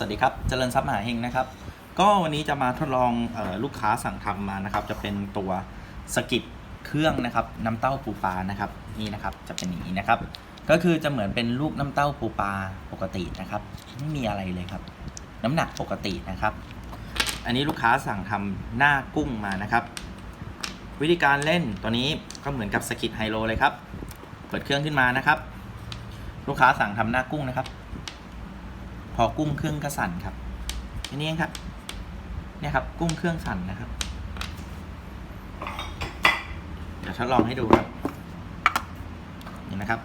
สวัสดีครับ เจริญทรัพย์มหาเฮงนะครับ ก็วันนี้จะมาทดลองออลูกค้าสั่งทำมานะครับ จะเป็นตัวสกิดเครื่องนะครับน้ำเต้าปูปลานะครับนี่นะครับจะเป็นอย่างนี้นะครับ ก็คือจะเหมือนเป็นลูกน้ำเต้าปูปลาปกตินะครับไม่มีอะไรเลยครับ น้ำหนักปกตินะครับ อันนี้ลูกค้าสั่งทำหน้ากุ้งมานะครับ วิธีการเล่นตัวนี้ก็เหมือนกับสกิดไฮโลเลยครับ เปิดเครื่องขึ้นมานะครับ ลูกค้าสั่งทำหน้ากุ้งนะครับ อกุ้งเครื่องก็สั่นครับอันนี้เองครับ เนี่ยครับ กุ้งเครื่องสั่นนะครับ เดี๋ยวทดลองให้ดูครับนี่นะครับ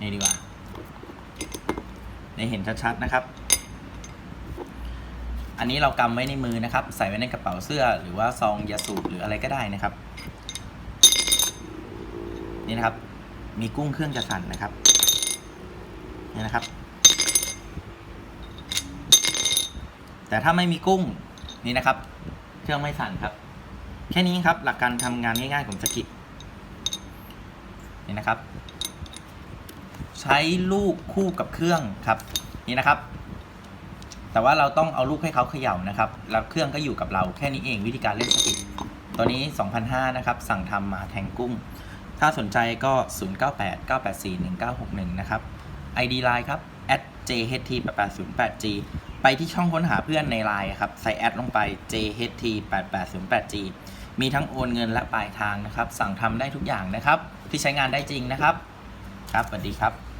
นี่ดีกว่านี่เห็นชัดๆนะครับ อันนี้เรากำไว้ในมือนะครับ ใส่ไว้ในกระเป๋าเสื้อ หรือว่าซองยาสูบหรืออะไรก็ได้นะครับ นี่นะครับ มีกุ้งเครื่องจะสั่นนะครับ นี่นะครับ แต่ถ้าไม่มีกุ้งนี่นะครับ เครื่องไม่สั่นครับ แค่นี้ครับหลักการทำงานง่ายๆของสกิดนี่นะครับ ใช้ลูกคู่กับเครื่องครับนี่นะครับ แต่ว่าเราต้องเอาลูกให้เขาเขย่านะครับ แล้วเครื่องก็อยู่กับเราแค่นี้เองวิธีการเล่นสกิดตัวนี้ 2,500นะครับ สั่งทำมาแทงกุ้ง ถ้าสนใจก็ 098 984 1961 นะครับ ID Line ครับ @jht8808g ไปที่ช่องค้นหาเพื่อนใน Line ครับ ใส่แอดลงไป jht8808g มีทั้งโอนเงินและปลายทางนะครับ สั่งทำได้ทุกอย่างนะครับ ที่ใช้งานได้จริงนะครับ ครับสวัสดีครับ